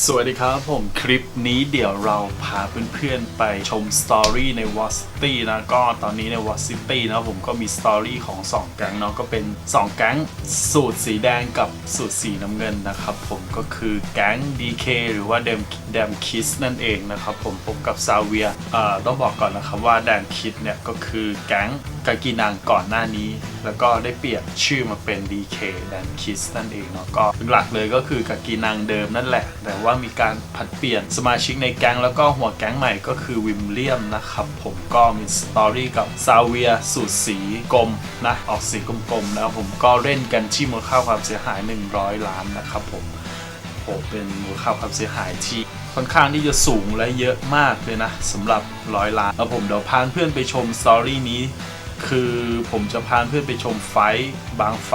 So ดีครับผมคลิปนี้เดี๋ยวเราพาเพื่อนๆไปชมสตอรี่ในวอซิตี้นะก็ตอนนี้ในวอซิตี้นะผมก็มีสตอรี่ของ 2 แก๊งเนาะก็เป็น 2 แก๊งสูตรสีแดงกับสูตรสีน้ำเงินนะครับผมก็คือแก๊ง DK หรือว่าเดมเดมคิสนั่นเองนะครับผมพบกับซาเวียอ่อต้องบอกก่อนนะครับว่าแดมคิสเนี่ยก็คือแก๊งกากีนังก่อนหน้านี้ แล้วก็ได้เปลี่ยนชื่อมาเป็น DK แดมคิสนั่นเองเนาะก็หลักเลยก็คือกากีนังเดิมนั่นแหละ แต่ว่ามีการผัดเปลี่ยนสมาชิกในแก๊งแล้วก็หัวแก๊งใหม่ก็คือวิมเลียมนะครับผมก็มีสตอรี่กับซาเวียสูตรสีกลมนะออกสีกลมๆแล้วผมก็เล่นกันที่มูลค่าความเสียหาย 100 ล้านนะครับผมโอ้เป็นมูลค่าความเสียหายที่ค่อนข้างที่จะสูงและเยอะมากเลยนะสำหรับร้อยล้านแล้วผมเดี๋ยวพาเพื่อนไปชมสตอรี่นี้คือผมจะพาเพื่อนไปชมไฟบางไฟ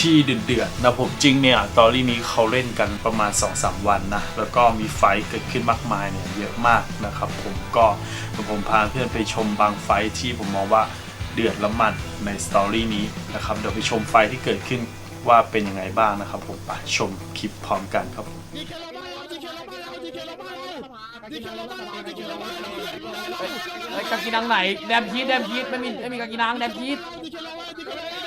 ที่เดือดๆนะผมจริงเนี่ยตอรี่นี้เขาเล่นกันประมาณ 2-3 วันนะ แล้วก็มีไฟเกิดขึ้นมากมายเนี่ยเยอะมากนะครับผมก็ผมพาเพื่อนไปชมบางไฟที่ผมมองว่าเดือดละมันในสตอรี่นี้นะครับเดี๋ยวไปชมไฟท์ที่เกิดขึ้นว่าเป็นยังไงบ้างนะครับผมไปชมคลิปพร้อมกันครับ ดีเคลบ้านเราดีเคลบ้านเราดีเคลบ้านเราดีเลบ้านเราดีเลบ้านเราดีเลบ้านเราไอ้กากีนังไหนแดมพีทแดมพีทไม่มีไม่มีกากีนังแดมพีทดีเคลบ้านดีเลบ้าน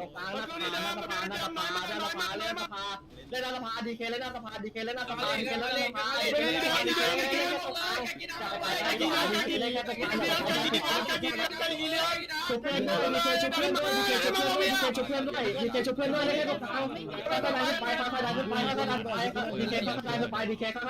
ตกกลางหน้าสภาหน้าสภาหน้าสภาหน้าสภาเล่นสภาเล่นหน้าสภาดีเคเล่นหน้าสภาดีเคเล่นหน้าสภาดีเคเล่นหน้าสภาดีเคเล่นหน้าสภาดีเคเล่นหน้าสภาดีเคเล่นหน้าสภาดีเคเล่นหน้าสภาชุบเพื่อนด้วยดีเคชุบเพื่อนด้วยดีเคชุบเพื่อนด้วยดีเคชุบเพื่อนด้วยดีเคชุบเพื่อนด้วยเล่นตกกลางก็ดันขึ้นไปก็ดันขึ้นไปก็ดันไปดีเคก็ดันขึ้นไปดีเคก็ดันขึ้นไป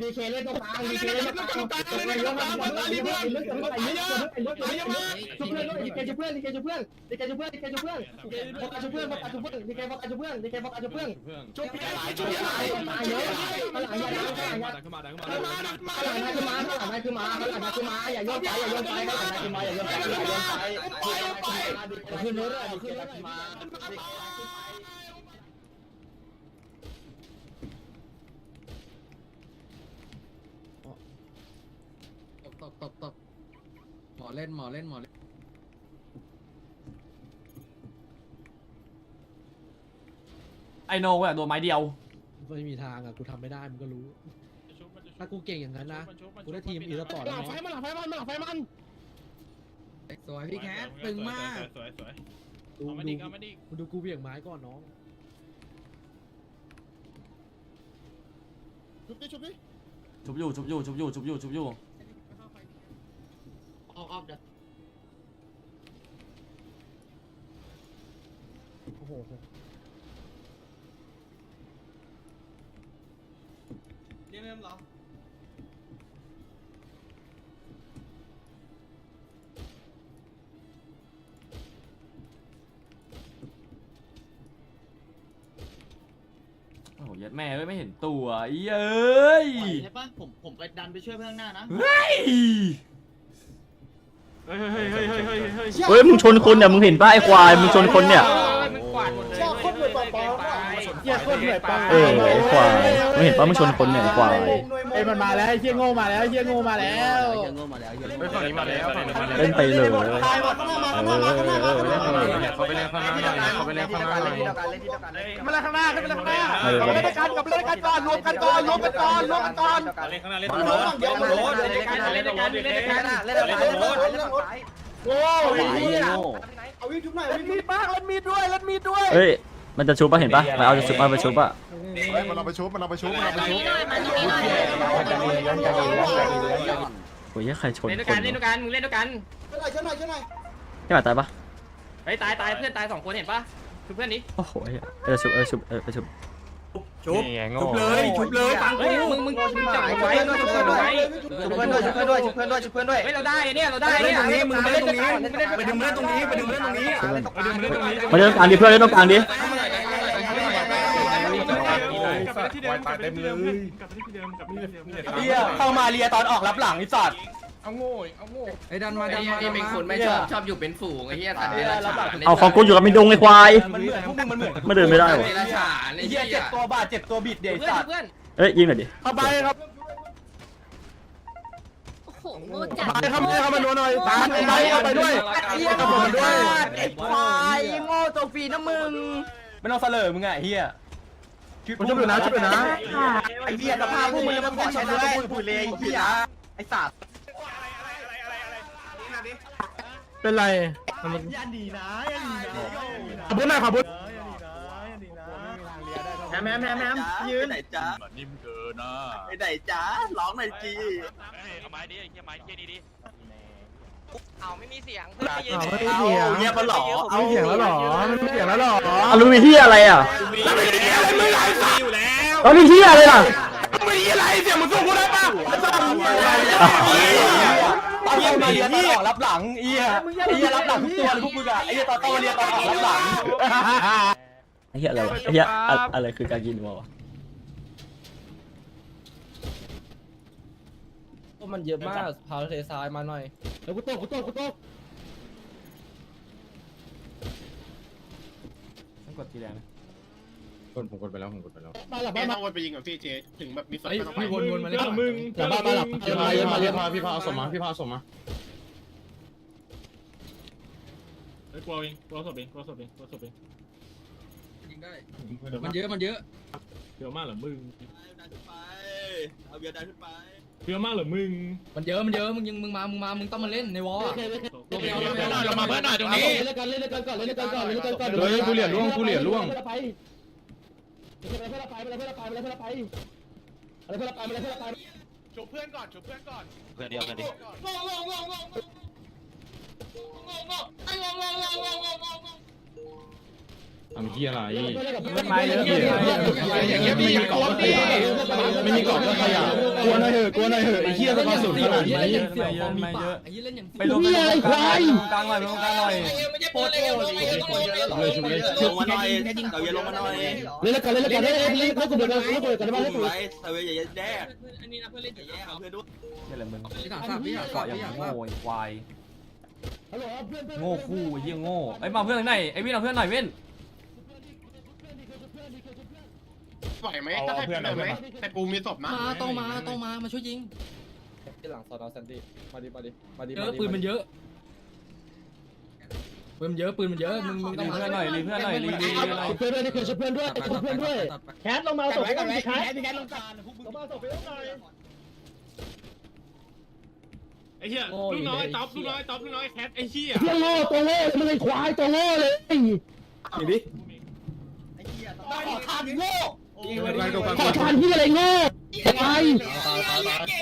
ดีเคเล่นตรงกลางดีเคเล่นตรงกลางตกไปเยอะมากเยอะเยอะเยอะเยอะเยอะเยอะเยอะเยอะเยอะชุบเพื่อนด้วยดีเคชุบเพื่อนดีเคชุบเพื่อนดีเคชุบเพื่อนดีเคชุบเพื่อนโฟกัสชุบเพื่อนโฟกัสชุบเพื่อนดีเคโฟกัสชุบเพื่อนดีเคโฟกัสชุบเพื่อนชุบเพื่อนชุบเพื่อนตายเยอะข้างหลังอย่าดังข้างหลังอย่าข้างหลังนายคือมาข้างหลังนายคือมาข้างหลังนายคือมาอย่าโยนไปอย่าโยนไปข้างหลังนายคือมาอย่าโยนไปอย่าโยนไปขึ้นเรื่อยๆขึ้นเรื่อยๆมาตบต บตบตบหมอเล่นหมอเล่นหมอเล่นไอโน่อะโดนไม้เดียว ไม่มีทางอะกูทำไม่ได้มึงก็รู้ ถ้ากูเก่งอย่างนั้นนะ กูได้ทีมอีสปอร์ตหแล้ลัวงไฟเนาะมันหลังไฟมันหลังไฟมันสวยพี่แคทตึงมาก สวยสวยดูเอามาดูดิเอามาดิมึงดูกูเบี่ยงไม้ก่อนน้อง ชุบดิชุบดิชุบอยู่ชุบอยู่ชุบอยู่ชุบอยู่ชุบอยู่ ออกออกเดี๋ยวโอ้โหโอ้โหยัดแม่เอ้ยไม่เห็นตัวอีเอ้ยใช่ปะผมผมไปดันไปช่วยเพื่อนข้างหน้านะ เฮ้ย เฮ้ยเฮ้ยเฮ้ยเฮ้ยเฮ้ยเฮ้ยเฮ้ยมึงชนคนเนี่ยมึงเห็นป่ะไอ้ควายมึงชนคนเนี่ยมันกวาดหมดเลยโคตรเหนื่อยปอปอเหี้ยโคตรเหนื่อยปอเออไอ้ควายมึงเห็นป่ะมึงชนคนเนี่ยไอ้ควายเอ้ยมันมาแล้วไอ้เฮียโง่มาแล้วไอ้เฮียโง่มาแล้วยังโง่มาแล้วยังเฮ้ยฝั่งนี้มาแล้วฝั่งนี้มาแล้วเล่นไปเลยตายหมดข้างหน้ามาข้างหน้ามาข้างหน้ามาข้างหน้ามาเขาไปเล่นข้างหน้าหน่อยเขาไปเล่นข้างหน้าหน่อยมาเลยข้างหน้าขึ้นไปเลยข้างหน้าเออกลับไปด้วยกันกลับไปด้วยกันก่อนรวมกันก่อนรวมกันก่อนรวมกันก่อนเล่นข้างหน้าเล่นมาตรงโน้โน้ตนเดี๋ยวมาโน้ตเล่นด้วยกันเล่นด้วยกันเล่นด้วยกันเล่นเล่นเล่นเล่นเล่นโอ้ยเหี้ยเอาวิ่งทุกหน่อยเล่นมีดบ้างเล่นมีดด้วยเล่นมีดด้วยเฮ้ยมันจะชุบป่ะเห็นป่ะมันเอาจะชุบเอาไปชุบป่ะ มันเอาไปชุบมันเอาไปชุบมันเอาไปชุบโอ้ยใครชนเล่นด้วยคกันนเล่นด้วยกันมึงเล่นด้วยกันช่วยหน่อยช่วยหน่อยช่วยหน่อยที่มาตายป่ะเฮ้ยตายตายเพื่อนตายสองคนเห็นปะคือเพื่อนนี้โอ้โหเออชุบเออชุบเออไปชุบนี่ไงโง่เลยชุบเลยเฮ้ยมึงมึงมึงจับไว้มึงจับไว้ชุบเพื่อนด้วยชุบเพื่อนด้วยชุบเพื่อนด้วยชุบเพื่อนด้วยเฮ้ยเราได้เนี่ยเราได้เนี่ยตรงนี้มึงเล่นตรงนี้ไปดึงเล่นตรงนี้ไปดึงเล่นตรงนี้ไปดึงเล่นตรงนี้มาเล่นตรงกลางดิเพื่อนเล่นตรงกลางดิกลับ ไปที่เดิมกลับไปที่เดิมกลับไปที่เดิมกลับไปที่เดิมเฮียเข้ามาเรียตอนออกรับหลังไอ้สัตว์เอาโง่เอาโง่ไอ้ดันมาดันมาไอ้เป็นคนไม่ชอบชอบอยู่เป็นฝูงไอ้เหี้ยตัดเดรัจฉานเอาของกูอยู่กับมิดงไอ้ควายมันเหมือนพวกมึงมันเหมือนไม่เดินไม่ได้ตัดวะเดรัจฉานไอ้ไอ้เฮีเหี้ยยเจ็บตัวบาดเจ็บตัวบิดเดี๋ยวเพื่อนสัตว์เพื่อนเอ้ยยิงหน่อยดิเข้าไปครับโง่จัดไปเข้ามาเข้ามานัวหน่อยตามไปไปเอาไปด้วยเฮียเอาผมด้วยไอ้ควายโง่ตัวฟรีนะมึงไม่ต้องเสลอมึงไงเฮีย มันชุบอยู่นะชุบอยู่นะ ไอ้เฮียสภาพพวกมึงมันขอใช้ได้พูดพูดเลยไอ้เฮียไอ้สัตว์เป็นไรมันยันดีนะขบุญหน่อยขบุญแฮมแฮมแฮมแฮมยืนไหนจ้านิ่มเกินนะไอ้ไหนจ้าร้องหน่อยจีเอาไม้ดิไอ้เหี้ยไม้เหี้ยนี่ดิ เอาไม่มีเสียงอ้าวไม่มีเสียงเงียบมาหรอไม่มีเสียงแล้วหรอไม่มีเสียงแล้วหรออะรู้มีเฮียอะไรอะไม่ไหลซีอยู่แล้วแล้วมีเฮียอะไรล่ะไม่มีอะไรเสียงมึงสู้กูได้ปะตอนเข้ามาเรียนตอนออกรับหลังเฮียไอ้เฮียรับหลังทุกตัวเลยพวกมึงอะไอ้เฮียตอนเข้ามาเรียนตอนออกรับหลังไอ้เฮียอะไรวะไอ้เฮียอะอะไรคือการกินวะ มันเยอะมากพาวเทซายมาหน่อย เดี๋ยวกูตกกูตกกูตกต้องกดทีแรงนะผมกดไปแล้วผมกดไปแล้ว มาหลับแม่มา ต้องวนไปยิงกับพี่เจถึงแบบมีสัตว์พี่วนวนมาเรื่องมึงหลับมามาหลับเรียนมาเรียนมาเรียนมาพี่พาสมมาพี่พาสมมาไอ้กลัวเองกลัวศพเองกลัวศพเองกลัวศพเองยิงได้ มันเยอะมันเยอะเยอะมากเหรอมึงเอาเบียร์ได้ขึ้นไป เยอะมากเหรอมึงมันเยอะมันเยอะมึงยังมึงมามึงมามึงต้องมาเล่นในวอลเรามาเพื่อนหน่อยตรงนี้เล่นกันเล่นกันก่อนเล่นกันก่อนเล่นกันก่อนเฮ้ยกูเหรียญล่วงกูเหรียญล่วงไปเพื่อนไปเพื่อนไปเพื่อนไปเพื่อนไปเพื่อนไปอะไรเพื่อนไปอะไรเพื่อนไปชุบเพื่อนก่อนชุบเพื่อนก่อนเพื่อนเดียวกันดิทำที่อะไรไม้เลยอย่างเงี้ยมีกรอบขยะไม่มีกรอบขยะกลัวหน่อยเหอะกลัวหน่อยเหอะไอ้เหี้ยต้องมาสุดขนาดนี้ไม่เยอะไม่เยอะ ไม่เยอะไอ้ยี่เล่นอย่างไปลงไปลงตรงกลางไปลงกลางหน่อยไปลงกลางหน่อยโคตรโง่เลยชุบเลยชุบเลยลงมาหน่อยเอาเบียร์ลงมาหน่อยเล่นกันเล่นกันเล่นเล่นเล่นกูเดินเล่นกูเดินกันบ้านเล่นกูไว้เอาเบียร์อย่าแดกอันนี้นะเพื่อนเล่นอย่าแย่เอาเพื่อนด้วยนี่แหละมึงพี่ถามทราบพี่ถามเกาะอย่างโง่ไอ้ควายฮัลโหลเพื่อนเพื่อนโง่คู่ไอ้เหี้ยโง่ไอ้ยมาเพื่อนไหนไอ้วินเอาเพื่อนหน่อยเว้น ไหวไหมถ้าใครเพื่อนไหมแต่กูมีศพนะมาต้องมาต้องมามาช่วยยิงหลังสอนอแซนดี้มาดิมาดิมาดิเยอะปืนมันเยอะปืนมันเยอะปืนมันเยอะมึงมึงรีต้องมาเพื่อนหน่อยรีเพื่อนหน่อยรีรีรีหน่อยเพื่อนด้วยนี่คือช่วยเพื่อนด้วยช่วยเพื่อนด้วยแคทลงมาส่งไปแคทแคทลงจานลงมาส่งไปหน่อยไอ้เหี้ยลูกน้อยต๊อปลูกน้อยต๊อปลูกน้อยแคทไอ้เหี้ยเพื่อนโง่ตัวโง่มึงไอ้ควายตัวโง่เลยนี่ดิขอทานโง่ไปตรงกลาง ขอทานที่อะไรโง่ควาย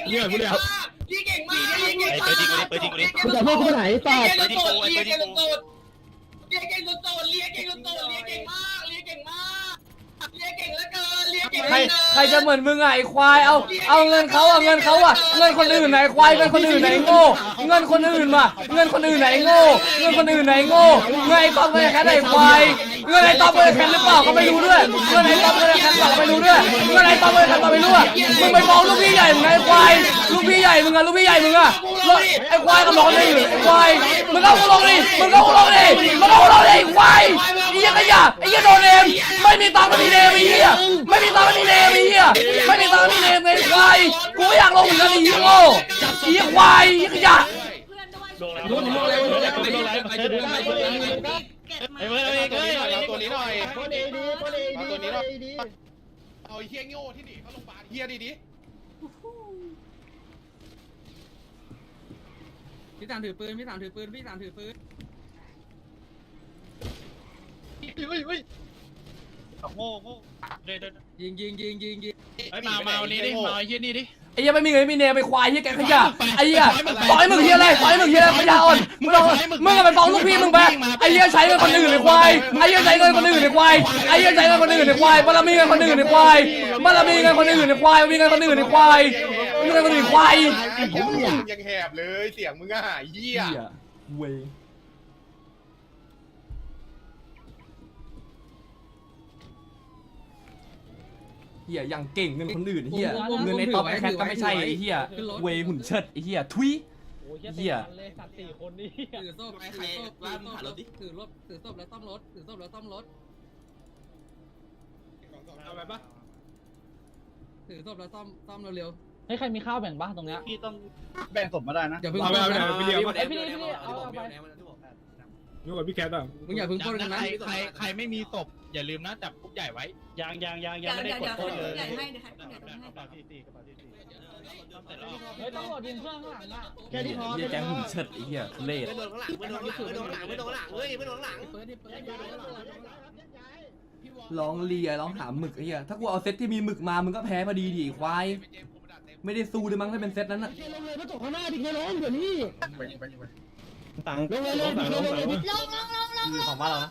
เนี่ยกูเนี่ยพี่เก่งมากพี่เก่งไปจริงกูดิไปจริงกูดิมึงจะโง่กูไหนตอบเก่งสุดเลี้ยเก่งสุดเลี้ยเก่งสุดเลี้ยเก่งสุดเลี้ยเก่งมากเลี้ยเก่งมากเลี้ยเก่งเหลือเกินเลี้ยเก่งใครใครจะเหมือนมึงอะไอ้ควายเอาเอาเงินเขาอะเงินเขาอะเงินคนอื่นไหนควายเงินคนอื่นไหนโง่เงินคนอื่นมาเงินคนอื่นไหนโง่เงินคนอื่นไหนโง่เงินไอ้ต๊อบเงินไอ้แคทไอ้ควาย เงินไอ้ต๊อบเงินไอ้แคทหรือเปล่าก็ไม่รู้ด้วยเงินไอ้ต๊อบเงินไอ้แคทเปล่าก็ไม่รู้ด้วยเงินไอ้ต๊อบเงินไอ้แคทเปล่าไม่รู้อะมึงไปฟ้องลูกพี่ใหญ่มึงไงควายลูกพี่ใหญ่มึงอะลูกพี่ใหญ่มึงอะไอ้ควายก็ร้องได้อยู่ไอ้ควายมึงกูลงดิมึงกูลงดิมึงกูลงดิไอ้ควายไอ้เหี้ยขยะไอ้เหี้ยโดนเนมไม่มีตังค์ไม่มีเนมไอ้เหี้ยไม่มีตังค์ไม่มีเนมไอ้เหี้ยไม่มีตังค์ไม่มีเนมไอ้ควายกูก็อยากลงเหมือนกันไอ้เหี้ยโง่ไอ้เหี้ยควายไอ้เหี้ยขยะเพื่อนด้วยโดนแล้วโดน แล้วโดนแล้วโดนแล้วไอ้เพื่อนเอ้ยเอ้ยเอาตัวนี้หน่อยโคตรดีดีโคตรดีดีโคตรดีเอาไอ้เฮียโง่ที่หนีเข้าโรงพยาบาลเฮียดีดิพี่สามถือปืนพี่สามถือปืนพี่สามถือปืนโง่โง่เดินเดินยิงยิงยิงยิงยิงไอ้มามาวันนี้ดิมาไอ้เฮียนี่ดิ ไอ้เหี้ยไม่มีเงินไม่มีเนมไปควายไอ้เหี้ยแกขยะไอ้เหี้ยต่อยมึงเหี้ยอะไรต่อยมึงเหี้ยอะไรขยะอ่อนมึงเอามึงเอาไปฟ้องลูกพี่มึงไปไอ้เหี้ยใช้เงินคนอื่นในควายไอ้เหี้ยใช้เงินคนอื่นในควายไอ้เหี้ยใช้เงินคนอื่นในควายมันละมีเงินคนอื่นในควายมันละมีเงินคนอื่นในควายมันมีเงินคนอื่นในควายมีเงินคนอื่นในควายยังแหบเลยเสียงมึงอะเฮียเหี้ยเว้ย เฮียอย่างเก่งเงินคนอื่นเฮียเงินในต๊อปไอ้แคทก็ไม่ใช่อไเฮียเวหุ่นเชิดไอเฮียทุย โอเหี้ยสัตว์สี่คนนี่ถือส้มไปถือส้มถือส้มแล้วถือรถถือส้มแล้วต้องรถถือส้มแล้วต้องรถเอาไปปะถือส้มแล้วต้องต้องเร็วให้ใครมีข้าวแบ่งบ้างตรงเนี้ย พี่ต้องแบ่งสมมาได้นะ ๆอย่าเพี่งเอาไปเอาไปเอาไป เดี๋ยว เอ้ยพี่นี่พี่นี่เอาเอาไป เอา ยุ่งกับพี่แคทอะมึงอย่าพึ่งปล้นกันนะใครใครไม่มีศพอย่าลืมนะจับกุ๊กใหญ่ไว้ยางยางยางยางไม่ได้กดโทเลยให้เดี๋ยวให้เดี๋ยวให้กระเป๋าที่สี่กระเป๋าที่สี่เฮ้ยต้องหลดดินเพื่อนข้างหลังอะแค่ที่พอแจ้งหุ่นเชิดไอ้เหี้ยเลดไม่โดนข้างหลังไม่โดนข้างหลังไม่โดนข้างหลังไม่โดนข้างหลังเฮ้ยไม่โดนข้างหลังร้องเลียร้องหาหมึกไอ้เหี้ยถ้ากูเอาเซตที่มีหมึกมามึงก็แพ้พอดีดิควายไม่ได้สู้เลยมั้งถ้าเป็นเซตนั้นอะเคลงเลยมาตกข้างหน้าดิเคลงเดี๋ยวนี้ ตังค์ลงลงลงลงลงลงลงของบ้านเรานะ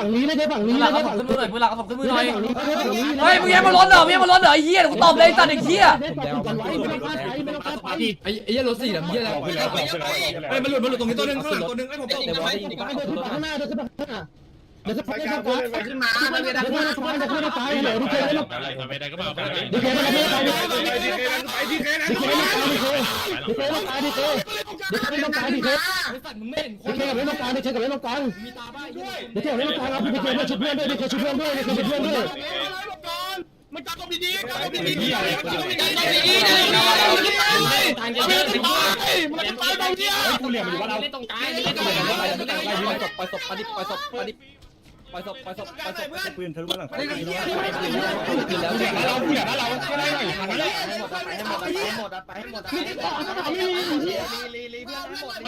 ฝั่งนี้ไม่ได้ฝั่งนี้ลัไม่งได้อาฝั่งขึ้นมือหน่ยปืนหลังเอาขึ้นมือหน่อยเฮ้ยมึงแย่งมาล้นเหรอมึงแย่งมาล้นเหรอไอ้เหี้ยเดี๋กูตอบเลยสัตว์ไอ้เหี้ยไอ้ไอ้เหี้ยรถสี่เหลี่ยมเหี้ยอะไรเฮ้ยมันหลุดมันหลุดตรงนี้ตัวนึงขาหลังตัวนึงไอ้ผมตก ข้างหน้าเดินขึ้นไปข้างหน้า ดี๋ยวจะไปกลางขึ้นมาไม่ได้ไม่ได้ไม่ได้ไม่ได้ตายเลยดูเคไม่ได้ไม่ได้ก็มาดูเคไม่ได้ไม่ได้ตายดีเคไปดีเคนะดีเคไม่ตายดีเคดีเคไม่ตายดีเคดีเคไม่ตายดีเคดีเคกับเล่นกลางดีเคกับเล่นกลางมีตาบ้าด้วยดีเคกับเล่นกลางครับดีเคมาชุดเพื่อนด้วยดีเคชุดเพื่อนด้วยดีเคชุดเพื่อนด้วยมันจับตรงดีๆจับตรงดีๆจับตรงดีๆจับตรงดีๆมันจะตายมันจะตายตรงเนี้ยกูเหลี่ยมอยู่ว่าเราเล่นตรงกลางเล่นตรงกลางไปดีไปศพไปศพไปศพ ปล่อยศพปล่อยศพปล่อยศพปืนทะลุหลังคาเรา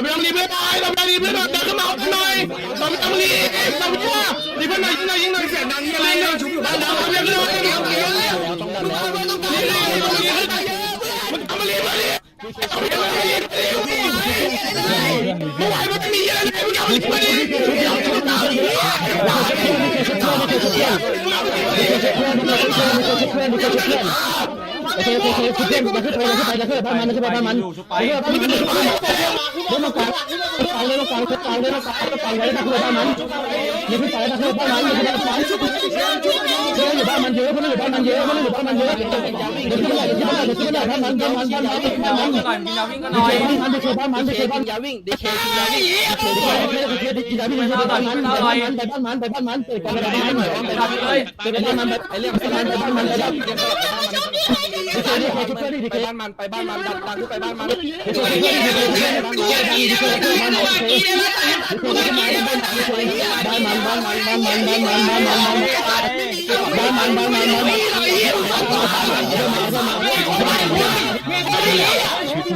ไม่ต้องรีบเลยไปเราไม่ต้องรีบเลยเดินขึ้นมาเอาหน่อยเราไม่ต้องรีบเราไม่ต้องรีบเพื่อนหน่อยยิงหน่อยยิงหน่อยเสียงดังยิงเลยชุบอยู่บ้านเราเอาเร็วเร็วเร็วเร็วเร็วเร็วต้องการแล้วต้องการแล้วต้องการแล้วมันทำมาเรียบมาเรียบเอาเร็วเร็วเร็วไม่ไหวมันไม่มีอะไรเลยมันทำมาเรียบมาเรียบ Thank you. โอเคโอเคโอเคขึ้นเต้นขึ้นไปขึ้นไปขึ้นไปบ้านมันขึ้นไปบ้านมันขึ้นไปบ้านมันขึ้นไปเล่นมากลางเล่นมากลางเล่นมากลางเล่นมากลางเล่นมากลางไว้นะขึ้นไปบ้านมันอย่าขึ้นไปนะขึ้นบ้านมันอย่าขึ้นไปบ้านมันเพื่อนอยู่บ้านมันเยอะเพื่อนอยู่บ้านมันเยอะเพื่อนอยู่บ้านมันเยอะเดี๋ยวขึ้นไปเดี๋ยวขึ้นไปเดี๋ยวขึ้นไปบ้านมันบ้านมันบ้านมันบ้านมันดีเคบ้านมันดีเคบ้านมันดีเคบ้านอย่าวิ่งดีเคอย่าวิ่งดีเคดีเคอย่าวิ่งไปบ้านมันไปบ้านมันไปบ้านมันไปบ้านมันไปบ้านมันไปบ้านมันไปบ้านมันไปบ้านมันไปบ้านมันไปบ้านมันไปบ้านมันดันดันขึ้นไปบ้านมันบ้านมัน ก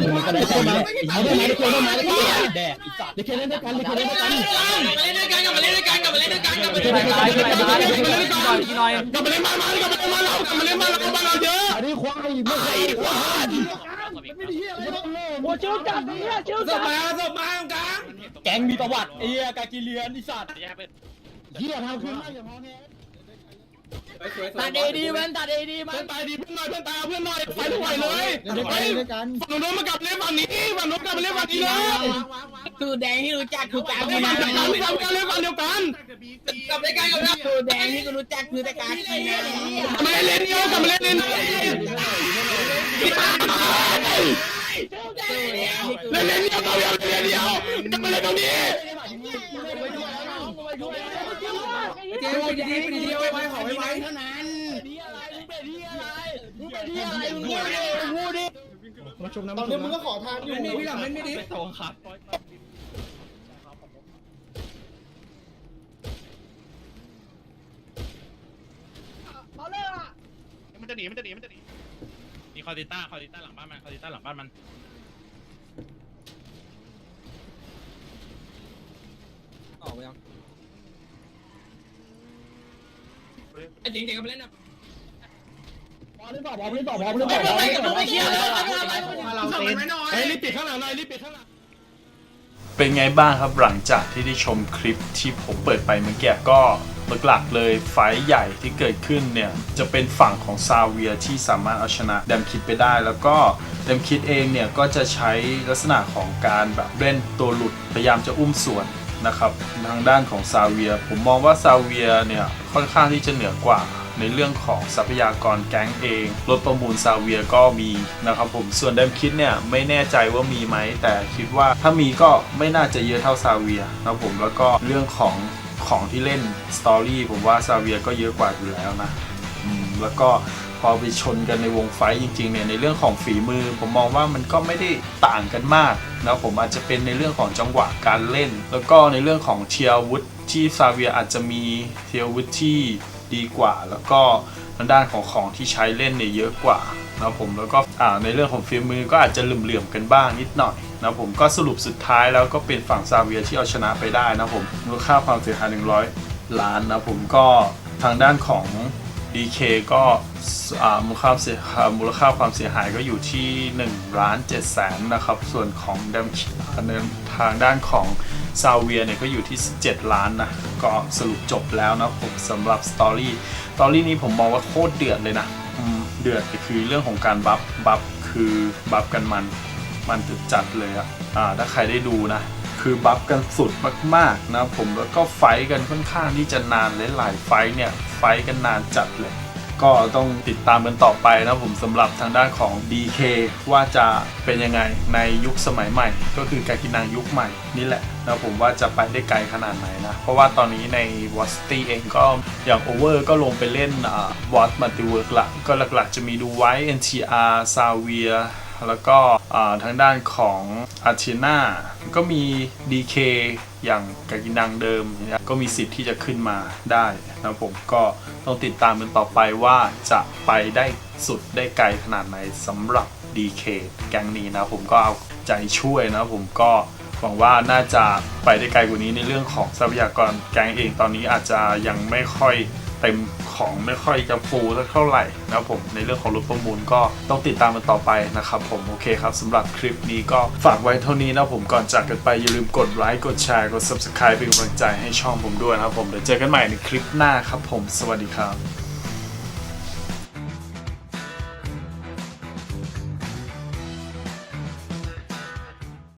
เด็กแค่เล่นด้วยกันเด็กแค่เล่นด้วยกันกลับมาเล่นด้วยกันกลับมาเล่นด้วยกันกลับมาเล่นด้วยกันกลับมาเล่นด้วยกันไปตายไปตายไปตายหน่อยกลับมาเล่นบ้านมันกลับมาเล่นบ้านเรากลับมาเล่นบ้านเราบ้านเราเยอะอันนี้ควายไม่เคยควายโอ้ชิวจัดเนี่ยชิวจัดแก๊งมีประวัติไอ้เหี้ยกากีเลียนไอ้สัตว์เฮียทำขึ้นมาอย่างพอแค่ ตัดเอดีมันตัดเอดีมัเพื่อนนตายดีเพื่อนหน่อยเพื่อนตายเพื่อนหน่อยไปทุกวันเลยไปฝั่งโน้นมากลับเล่นฝั่งนี้ฝั่งโน้นกลับมาเล่นฝั่งนี้เลยคือแดงที่รู้จักคือตาเล่นฝั่งเดียวกันฝั่งกันเล่นฝั่งเดียวกันกลับด้วยกันกับเราคือแดงที่กูรู้จักคือตะการกีนะกลับมาเล่นเดียวกลับมาเล่นเล่นเล่นเล่นเดียวกลับมาเล่นเดียวกลับมาเล่นตรงนี้ เจ๊เป็นดีเป็นดีไว้ขอไว้ไว้เท่านั้นดีอะไรมึงเป็นดีอะไรมึงเป็นดีอะไรมึงพูดดิมึงพูดดิมาชมน้ำตอนนี้มึงก็ขอทานอยู่ไม่พี่หลังไม่ไม่ดีสองครับเอาเลยอะมันจะหนีมันจะหนีมันจะหนีมีคอร์ดิต้าคอร์ดิต้าหลังบ้านมันคอร์ดิต้าหลังบ้านมันออกไปยัง จริงๆกลับมาเล่นนะบอลเล่นต่อบอลเล่นต่อบอลเล่นต่อบอลเล่นต่อบอลเฮ้ยรีบปิดข้างหลังหน่อยรีบปิดข้างหลังเป็นไงบ้างครับหลังจากที่ได้ชมคลิปที่ผมเปิดไปเมื่อกี้ก็หลักๆเลยไฟใหญ่ที่เกิดขึ้นเนี่ย จะเป็นฝั่งของซาเวียที่สามารถเอาชนะแดมคิดไปได้ แล้วก็แดมคิดเองเนี่ย ก็จะใช้ลักษณะของการแบบเล่นตัวหลุดพยายามจะอุ้มส่วน นะครับทางด้านของซาเวีย ผมมองว่าซาเวียเนี่ยค่อนข้างที่จะเหนือกว่าในเรื่องของทรัพยากรแก๊งเอง รถประมูลซาเวียก็มีนะครับผมส่วนแดมคิดเนี่ยไม่แน่ใจว่ามีไหม แต่คิดว่าถ้ามีก็ไม่น่าจะเยอะเท่าซาเวียนะผมแล้วก็เรื่องของของที่เล่นสตอรี่ผมว่าซาเวียก็เยอะกว่าอยู่แล้วนะแล้วก็ อไปชนกันในวงไฟจริงๆเนี่ยในเรื่องของฝีมือ ผมมองว่ามันก็ไม่ได้ต่างกันมากนะผมอาจจะเป็นในเรื่องของจังหวะการเล่น แล้วก็ในเรื่องของเทียวุธที่ซาเวียอาจจะมีเทียวุธที่ดีกว่า แล้วก็ทางด้านของของที่ใช้เล่นเนี่ยเยอะกว่านะผมแล้วก็ในเรื่องของฝีมือก็อาจจะเหลื่อมๆกันบ้างนิดหน่อยนะผมก็สรุปสุดท้ายแล้วก็เป็นฝั่งซาเวียที่เอาชนะไปได้นะผมมูลค่าความเสียหาย100 ล้านนะผมก็ทางด้านของ DK ก็มูลค่าเสียอ่ามูลค่าความเสียหายก็อยู่ที่1ล้าน7แสนนะครับ ส่วนของดมทางด้านของซาเวียเนี่ยก็อยู่ที่ 17 ล้านนะ ก็สรุปจบแล้วนะผมสำหรับสตอรี่สตอรี่นี้ผมมองว่าโคตรเดือดเลยนะเดือดคือเรื่องของการบัฟบัฟคือบัฟกันมันมันจุดจัดเลยอะอ่าถ้าใครได้ดูนะ คือบัฟกันสุดมากๆนะผมแล้วก็ไฟกันค่อนข้างที่จะนานลหลายไฟเนี่ยไฟกันนานจัดเลย ก็ต้องติดตามกันต่อไปนะผมสำหรับทางด้านของ DK ว่าจะเป็นยังไงในยุคสมัยใหม่ ก็คือกากินังยุคใหม่นี่แหละนะผมว่าจะไปได้ไกลขนาดไหนนะ เพราะว่าตอนนี้ในวอสตี้เองก็อย่างโอเวอร์ก็ลงไปเล่นวอตมัลติเวิร์กละก็หลักๆจะมีดูไว้ NTR ซาเวีย แล้วก็ทางด้านของอาร์เทนาก็มี DK อย่างกากินังเดิมนี่ยก็มีสิทธิ์ที่จะขึ้นมาได้นะผมก็ต้องติดตามกันต่อไปว่าจะไปได้สุดได้ไกลขนาดไหนสำหรับ DK แก๊งนี้นะผมก็เอาใจช่วยนะผมก็หวังว่าน่าจะไปได้ไกลกว่านี้ในเรื่องของทรัพยากรแก๊งเองตอนนี้อาจจะยังไม่ค่อย เต็มของไม่ค่อยจะฟูสักเท่าไหร่นะผมในเรื่องของรถประมูลก็ต้องติดตามมันต่อไปนะครับผมโอเคครับสำหรับคลิปนี้ก็ฝากไว้เท่านี้นะผมก่อนจากกันไปอย่าลืมกดไลค์กดแชร์กด subscribe เป็นกำลังใจให้ช่องผมด้วยนะครับผมเดี๋ยวเจอกันใหม่ในคลิปหน้าครับผมสวัสดีครับ